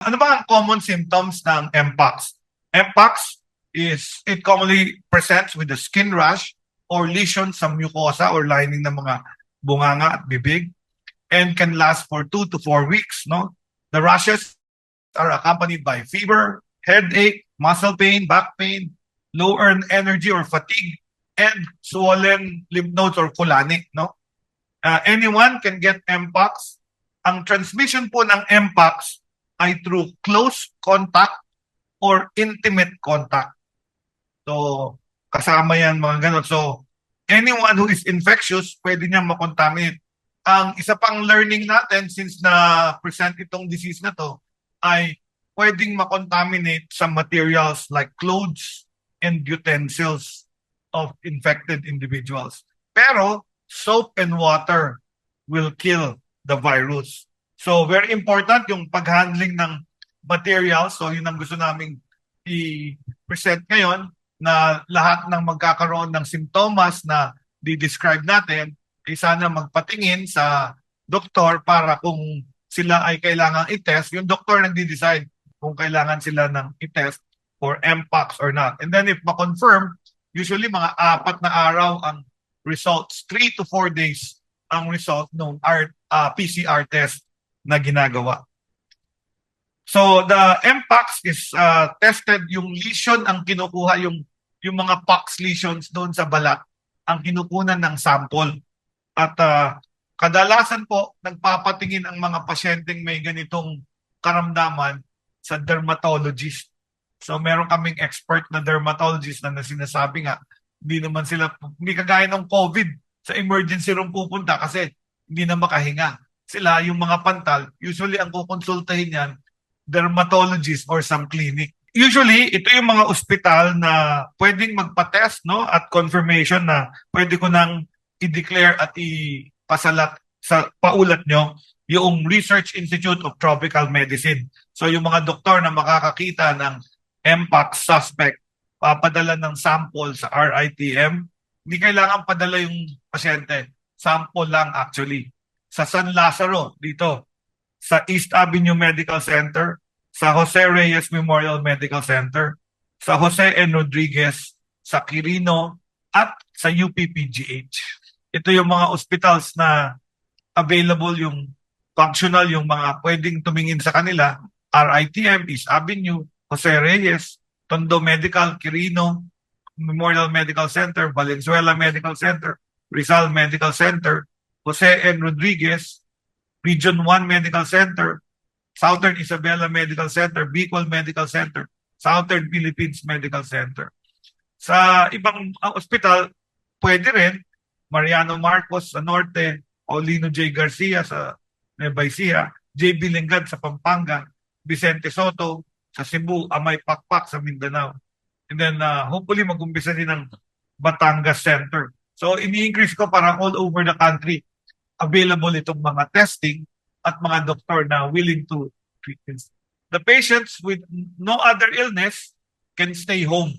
Ano ba ang common symptoms ng Mpox? Mpox is, it commonly presents with a skin rash or lesion sa mucosa or lining ng mga bunganga at bibig and can last for two to four weeks, no? The rashes are accompanied by fever, headache, muscle pain, back pain, low energy or fatigue, and swollen lymph nodes or kulani, no? Uh, anyone can get Mpox. Ang transmission po ng Mpox ay through close contact or intimate contact. So, kasama yan mga ganun. So, anyone who is infectious, pwede niya makontaminate. Ang isa pang learning natin since na present itong disease na to ay pwedeng makontaminate sa materials like clothes and utensils of infected individuals. Pero soap and water will kill the virus. So very important yung paghandling ng materials. So yun ang gusto naming i-present ngayon na lahat ng magkakaroon ng simptomas na di-describe natin ay sana magpatingin sa doktor para kung sila ay kailangan i-test, yung doktor nagdi-decide kung kailangan sila ng i-test for Mpox or not. And then if ma-confirm, usually mga apat na araw ang results, 3 to 4 days ang result ng R, uh, PCR test na ginagawa. So the Mpox is uh, tested yung lesion ang kinukuha yung yung mga pox lesions doon sa balat ang kinukunan ng sample. At uh, kadalasan po nagpapatingin ang mga pasyenteng may ganitong karamdaman sa dermatologist. So meron kaming expert na dermatologist na, na sinasabi nga hindi naman sila hindi kagaya ng COVID sa emergency room pupunta kasi hindi na makahinga. Sila yung mga pantal, usually ang kukonsultahin yan dermatologist or some clinic. Usually, ito yung mga ospital na pwedeng magpa-test no at confirmation na pwede ko nang i-declare at ipasalat sa paulat nyo yung Research Institute of Tropical Medicine. So yung mga doktor na makakakita ng Mpox suspect, papadala ng sample sa RITM. Hindi kailangan padala yung pasyente. Sample lang actually. Sa San Lazaro, dito, sa East Avenue Medical Center, sa Jose Reyes Memorial Medical Center, sa Jose N. Rodriguez, sa Quirino, at sa UPPGH. Ito yung mga hospitals na available yung functional, yung mga pwedeng tumingin sa kanila, RITM, East Avenue, Jose Reyes, Tondo Medical, Quirino, Memorial Medical Center, Valenzuela Medical Center, Rizal Medical Center, Jose N. Rodriguez, Region 1 Medical Center, Southern Isabela Medical Center, Bicol Medical Center, Southern Philippines Medical Center. Sa ibang uh, ospital, pwede rin, Mariano Marcos sa Norte, Paulino J. Garcia sa Nueva Ecija, J. Bilingad sa Pampanga, Vicente Soto sa Cebu, Amay Pakpak sa Mindanao. And then uh, hopefully mag-umpisa din ng Batangas Center. So ini-increase ko para all over the country available itong mga testing at mga doktor na willing to treat this. The patients with no other illness can stay home.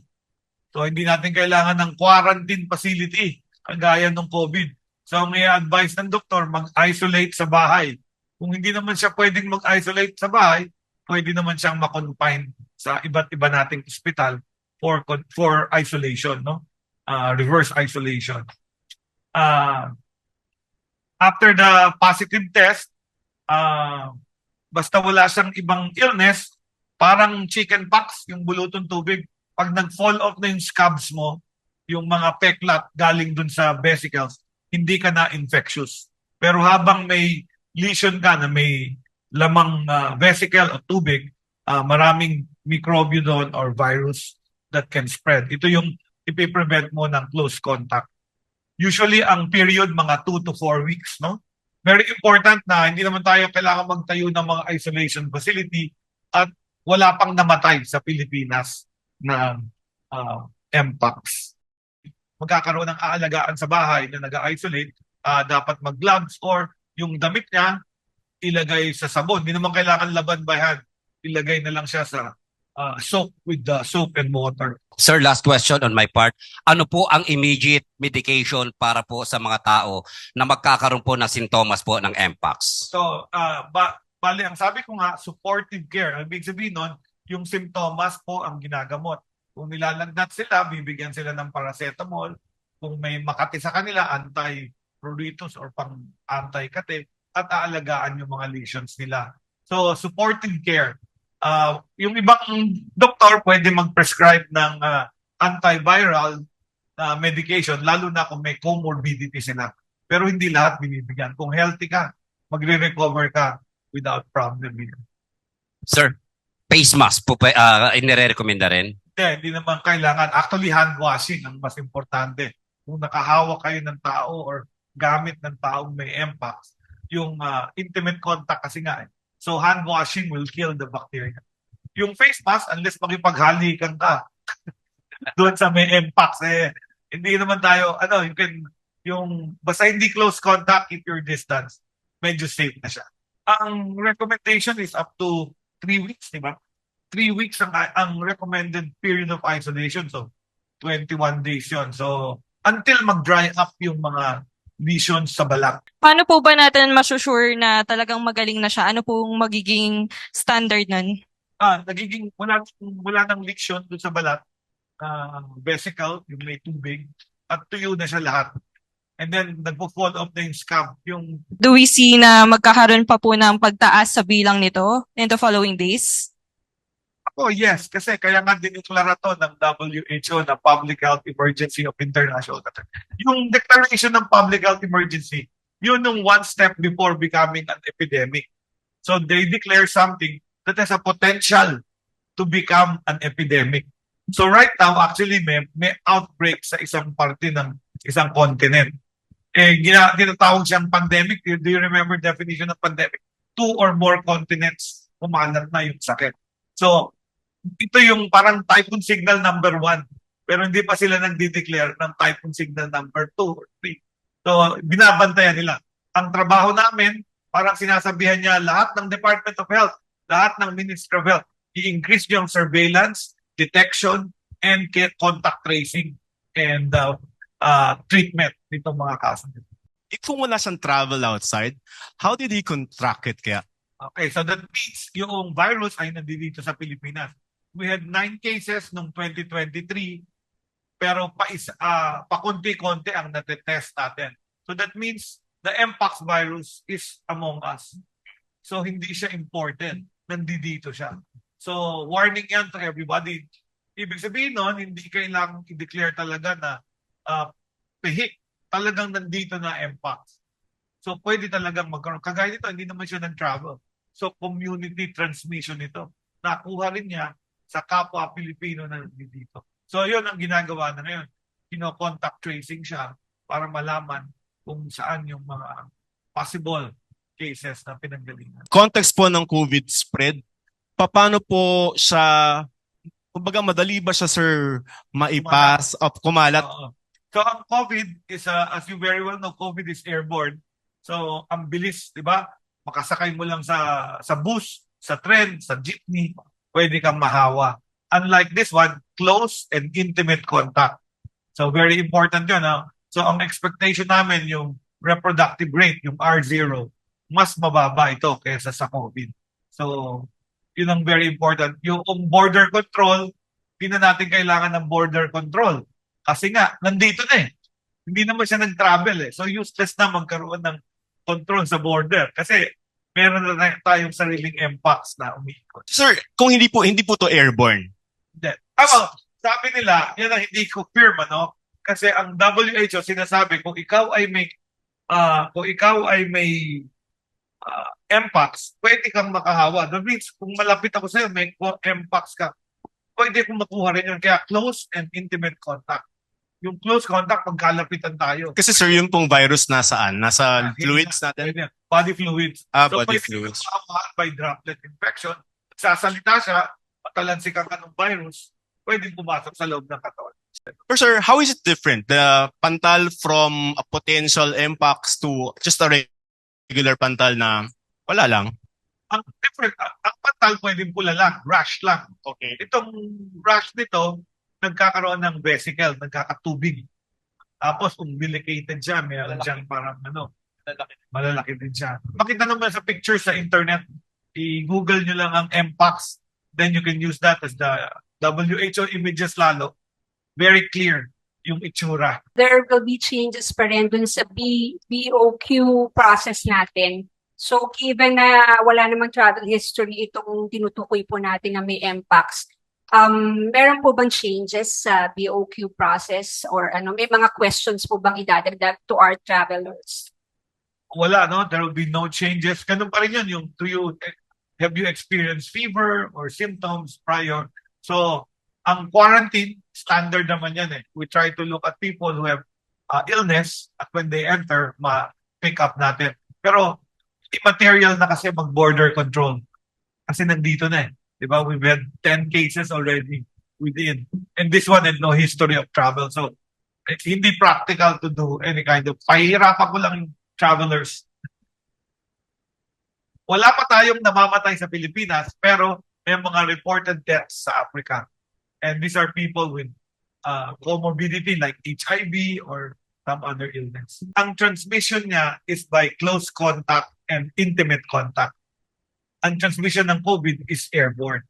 So hindi natin kailangan ng quarantine facility kagaya ng COVID. So ang i-advise ng doktor, mag-isolate sa bahay. Kung hindi naman siya pwedeng mag-isolate sa bahay, pwede naman siyang makonfine sa iba't iba nating ospital for for isolation, no? Uh, reverse isolation. Uh, after the positive test, uh, basta wala siyang ibang illness, parang chicken pox, yung bulutong tubig, pag nag-fall off na yung scabs mo, yung mga peklat galing dun sa vesicles, hindi ka na infectious. Pero habang may lesion ka na may lamang uh, vesicle o tubig, uh, maraming microbio doon or virus that can spread. Ito yung ipiprevent mo ng close contact. Usually, ang period, mga 2 to 4 weeks, no? Very important na hindi naman tayo kailangan magtayo ng mga isolation facility at wala pang namatay sa Pilipinas na uh, Mpox. Magkakaroon ng aalagaan sa bahay na nag-isolate, uh, dapat mag-gloves or yung damit niya, ilagay sa sabon. Hindi naman kailangan laban by hand. Ilagay na lang siya sa uh, soap with the soap and water. Sir, last question on my part. Ano po ang immediate medication para po sa mga tao na magkakaroon po ng sintomas po ng Mpox? So, uh, ba, Bali, ang sabi ko nga, supportive care. Ang ibig sabihin nun, yung simptomas po ang ginagamot. Kung nilalagnat sila, bibigyan sila ng paracetamol. Kung may makati sa kanila, anti-pruritus or pang anti-kate at aalagaan yung mga lesions nila. So, supportive care. Ah, yung ibang doktor pwede mag-prescribe ng ah, antiviral na medication, lalo na kung may comorbidity sila. Pero hindi lahat binibigyan. Kung healthy ka, magre-recover ka without problem. Hindi, Sir, face mask po uh, inire-recommenda rin? hindi naman kailangan. Actually, hand washing ang mas importante. Kung nakahawak kayo ng tao or gamit ng taong may MPAX, yung ah, intimate contact kasi nga. eh. So, hand washing will kill the bacteria. Yung face mask, unless makipaghalikan ka doon sa may MPAX, eh, hindi naman tayo, ano, you can, yung, basta hindi close contact, keep your distance, medyo safe na siya. Ang recommendation is up to three weeks, di ba? Three weeks ang, ang recommended period of isolation. So, 21 days yon So, until mag-dry up yung mga lesions sa balat. Paano po ba natin masusure na talagang magaling na siya? Ano pong magiging standard nun? Ah, nagiging, wala, wala nang lesion doon sa balat. Ah, vesicle, yung may tubig, at tuyo na siya lahat. And then, nagpo-fall off na yung scab. Yung Do we see na magkakaroon pa po ng pagtaas sa bilang nito in the following days? Oh, yes. Kasi kaya nga dineklara to ng WHO na Public Health Emergency of International. Yung declaration ng Public Health Emergency, yun yung one step before becoming an epidemic. So they declare something that has a potential to become an epidemic. So right now, actually, may, may outbreak sa isang parte ng isang continent. Eh, gina, tinatawag siyang pandemic. Do you remember definition of pandemic? Two or more continents, kumalat na yung sakit. So, ito yung parang typhoon signal number one. Pero hindi pa sila nagde-declare ng typhoon signal number two or three. So, binabantayan nila. Ang trabaho namin, parang sinasabihan niya lahat ng Department of Health, lahat ng Ministry of Health, i-increase yung surveillance, detection, and contact tracing and uh, uh, treatment nitong mga kaso. if kung wala siyang travel outside, how did he contract it kaya? Okay, so that means yung virus ay nandito sa Pilipinas. We had nine cases noong 2023, pero pa isa, ah, pakunti-konti ang natetest natin. So that means the Mpox virus is among us. So hindi siya imported. Nandito siya. So warning yan to everybody. Ibig sabihin nun, hindi kailangang i-declare talaga na uh, pihik. Talagang nandito na Mpox. So pwede talagang magkaroon. Kagaya nito, hindi naman siya nag-travel. So community transmission ito. Nakuha rin niya sa kapwa Pilipino na nandito. So yun ang ginagawa na ngayon. Kino-contact tracing siya para malaman kung saan yung mga possible cases na pinanggalingan. Context po ng COVID spread, paano po siya, kumbaga madali ba siya sir maipas of kumalat? Oo. So ang COVID is, uh, as you very well know, COVID is airborne. So ang bilis, di ba? Makasakay mo lang sa sa bus, sa tren, sa jeepney, pwede kang mahawa. Unlike this one, close and intimate contact. So very important yun. ah. So ang expectation namin yung reproductive rate, yung R0, mas mababa ito kaysa sa COVID. So yun ang very important. Yung border control, hindi na natin kailangan ng border control. Kasi nga, nandito na eh. Hindi naman siya nag-travel eh. So useless na magkaroon ng control sa border. Kasi meron na tayo- tayong sariling MPOX na umiikot. Sir, kung hindi po hindi po to airborne. Hindi. Tama, sabi nila, yan ang hindi ko firm, ano? Kasi ang WHO sinasabi, kung ikaw ay may, ah kung ikaw ay may ah, MPOX, pwede kang makahawa. That means, kung malapit ako sa'yo, may MPOX ka, pwede kong makuha rin yun. Kaya close and intimate contact. Yung close contact, magkalapitan tayo. Kasi sir, yung pong virus nasaan? Nasa Ah, fluids natin? Body fluids. Ah, So, body fluids. makahawa by droplet infection. Sasalita siya, matalansikan ka ng virus, pwede pumasok sa loob ng katawan. Pero sir, how is it different? The pantal from a potential mpox to just a regular pantal na wala lang? Ang different, ang, ang pantal pwedeng pula lang, rash lang. Okay. Itong rash nito, nagkakaroon ng vesicle, nagkakatubig. Tapos umbilicated siya, meron siyang parang ano, malalaki din siya. Makita naman sa picture sa internet, i-google nyo lang ang MPAX. Then you can use that as the WHO images lalo. Very clear yung itsura. there will be changes pa rin dun sa B, BOQ process natin. So given na wala namang travel history itong tinutukoy po natin na may MPAX, um, meron po bang changes sa BOQ process or ano, may mga questions po bang idadagdag to our travelers? Wala, no? There will be no changes. Ganun pa rin yun. Yung, do you, have you experienced fever or symptoms prior? So, ang quarantine, standard naman yan eh. We try to look at people who have uh, illness at when they enter, ma-pick up natin. Pero, immaterial na kasi mag-border control. Kasi nandito na eh. Di ba? We've had 10 cases already within. And this one had no history of travel. So, eh, hindi practical to do any kind of, pahihirapan ko lang yung travelers. Wala pa tayong namamatay sa Pilipinas, pero may mga reported deaths sa Africa. And these are people with uh, comorbidity like HIV or some other illness. Ang transmission niya is by close contact and intimate contact. Ang transmission ng COVID is airborne.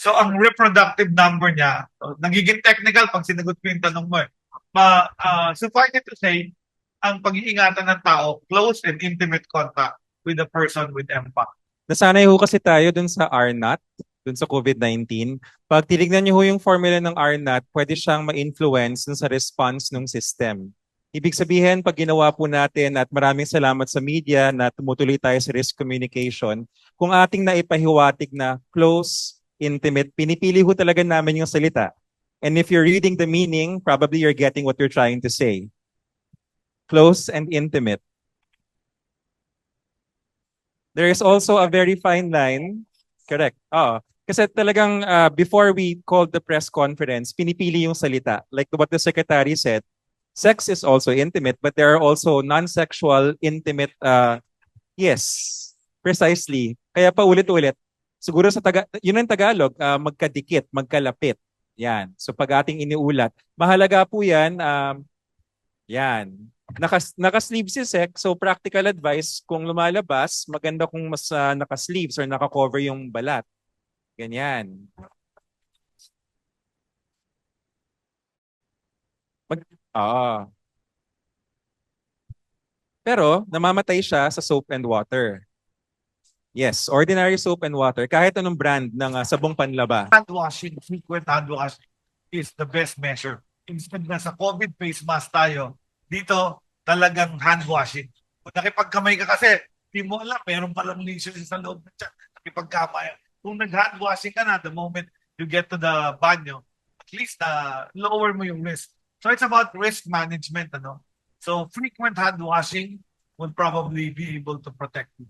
So ang reproductive number niya, nagiging technical pag sinagot ko yung tanong mo. eh. Ma, uh, suffice it to say, ang pag-iingatan ng tao, close and intimate contact with a person with MPAC. Nasanay ho kasi tayo dun sa RNAT, dun sa COVID-19. Pag tinignan niyo ho yung formula ng RNAT, pwede siyang ma-influence dun sa response ng system. Ibig sabihin, pag ginawa po natin at maraming salamat sa media na tumutuloy tayo sa risk communication, kung ating naipahiwatig na close, intimate, pinipili ho talaga namin yung salita. And if you're reading the meaning, probably you're getting what you're trying to say. Close and intimate. There is also a very fine line. Correct. Oo. Kasi talagang uh, before we called the press conference, pinipili yung salita. Like what the secretary said, sex is also intimate, but there are also non-sexual, intimate, uh, yes, precisely. Kaya pa ulit-ulit. Siguro sa taga, yun ang Tagalog, uh, magkadikit, magkalapit. Yan. So pag ating iniulat, mahalaga po yan, um, yan. Nakas, naka-sleeve si Sec, so practical advice, kung lumalabas, maganda kung mas uh, naka-sleeves or naka-cover yung balat. Ganyan. Mag, ah. Pero, namamatay siya sa soap and water. Yes, ordinary soap and water, kahit anong brand ng uh, sabong panlaba. Hand washing, frequent hand washing is the best measure. Instead na sa COVID face mask tayo, dito talagang hand washing. Kung nakipagkamay ka kasi, di mo alam, meron palang lesions sa loob ng tiyan. Nakipagkamay. Kung nag-hand washing ka na, the moment you get to the banyo, at least uh, lower mo yung risk. So it's about risk management. ano. So frequent hand washing will probably be able to protect you.